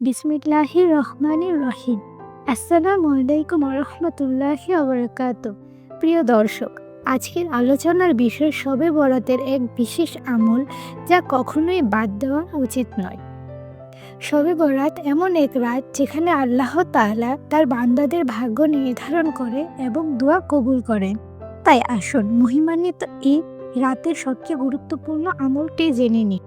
বিসমিল্লাহির রহমানির রহিম। আসসালামু আলাইকুম রহমতুল্লাহি অবরাকাত প্রিয় দর্শক, আজকের আলোচনার বিষয় শবে বরাতের এক বিশেষ আমল যা কখনোই বাদ দেওয়া উচিত নয়। শবে বরাত এমন এক রাত যেখানে আল্লাহ তাআলা তার বান্দাদের ভাগ্য নির্ধারণ করে এবং দোয়া কবুল করেন। তাই আসুন মহিমান্বিত এই রাতের সবচেয়ে গুরুত্বপূর্ণ আমলটি জেনে নিন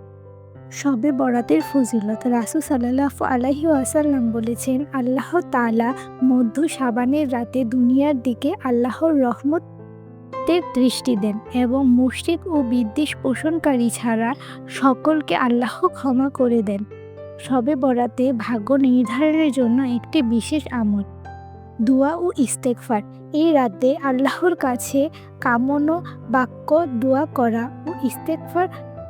শবে বরাতের ফজিলত রাসুল সাল্লাহ আলাহি আসাল্লাম বলেছেন, আল্লাহ তালা মধ্য সাবানের রাতে দুনিয়ার দিকে আল্লাহর রহমতের দৃষ্টি দেন এবং মুশরিক ও বিদ্বেষ পোষণকারী ছাড়া সকলকে আল্লাহ ক্ষমা করে দেন। শবে বরাতে ভাগ্য নির্ধারণের জন্য একটি বিশেষ আমল, দোয়া ও ইস্তেকফার এই রাতে আল্লাহর কাছে কামনো, বাক্য, দোয়া করা ও ইস্তেকফার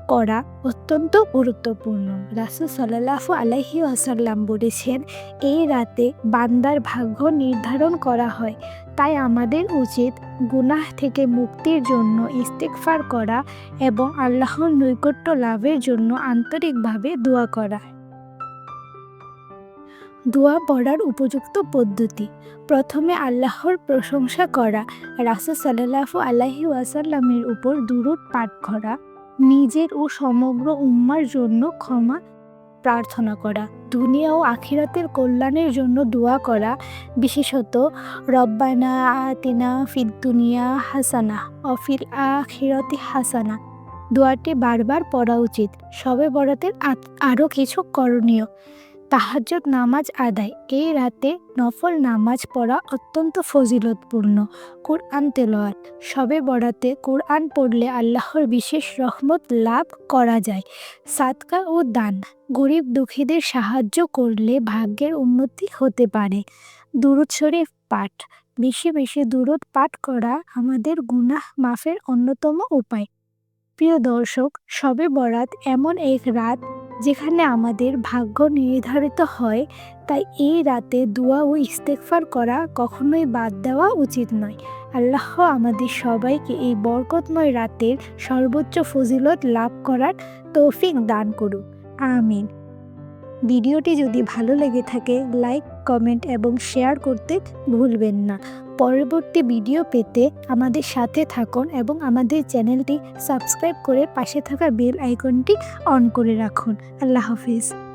করা অত্যন্ত গুরুত্বপূর্ণ। রাসুল সাল্লাহ আলাইহি আসাল্লাম বলেছেন, এই রাতে বান্দার ভাগ্য নির্ধারণ করা হয়। তাই আমাদের উচিত গুনাহ থেকে মুক্তির জন্য ইস্তেকফার করা এবং আল্লাহর নৈকট্য লাভের জন্য আন্তরিকভাবে দোয়া করা। দোয়া পড়ার উপযুক্ত পদ্ধতি। প্রথমে আল্লাহর প্রশংসা করা। রাসুল সাল্লাহ আলাহি ওয়াসাল্লামের উপর দুরুদ পাঠ করা। নিজের ও সমগ্র উম্মার জন্য ক্ষমা প্রার্থনা করা, দুনিয়া ও আখিরাতের কল্যাণের জন্য দোয়া করা, বিশেষত রব্বানা আতিনা ফিদ দুনিয়া হাসানা অফিল আখিরতি হাসানা। দোয়াটি বারবার পড়া উচিত। সবে বরাতের আরও কিছু করণীয়। তাহাজ্জুদ নামাজ আদায়। এই রাতে নফল নামাজ পড়া অত্যন্ত ফজিলতপূর্ণ। কোরআন তেলোয়াত সবে বরাতে কোরআন পড়লে আল্লাহর বিশেষ রহমত লাভ করা যায়। সাদকা ও দান। গরিব দুঃখীদের সাহায্য করলে ভাগ্যের উন্নতি হতে পারে। দুরুদ শরীফ পাঠ। বেশি বেশি দুরুদ পাঠ করা আমাদের গুনাহ মাফের অন্যতম উপায়। প্রিয় দর্শক, সবে বরাত এমন এক রাত যেখানে আমাদের ভাগ্য নির্ধারিত হয়, তাই এই রাতে দোয়া ও ইস্তেকফার করা কখনোই বাদ দেওয়া উচিত নয়। আল্লাহ আমাদের সবাইকে এই বরকতময় রাতের সর্বোচ্চ ফজিলত লাভ করার তৌফিক দান করুক। আমিন। ভিডিওটি যদি ভালো লেগে থাকে, লাইক, কমেন্ট এবং শেয়ার করতে ভুলবেন না। পরবর্তী ভিডিও পেতে আমাদের সাথে থাকুন এবং আমাদের চ্যানেলটি সাবস্ক্রাইব করে পাশে থাকা বেল আইকনটি অন করে রাখুন। আল্লাহ হাফিজ।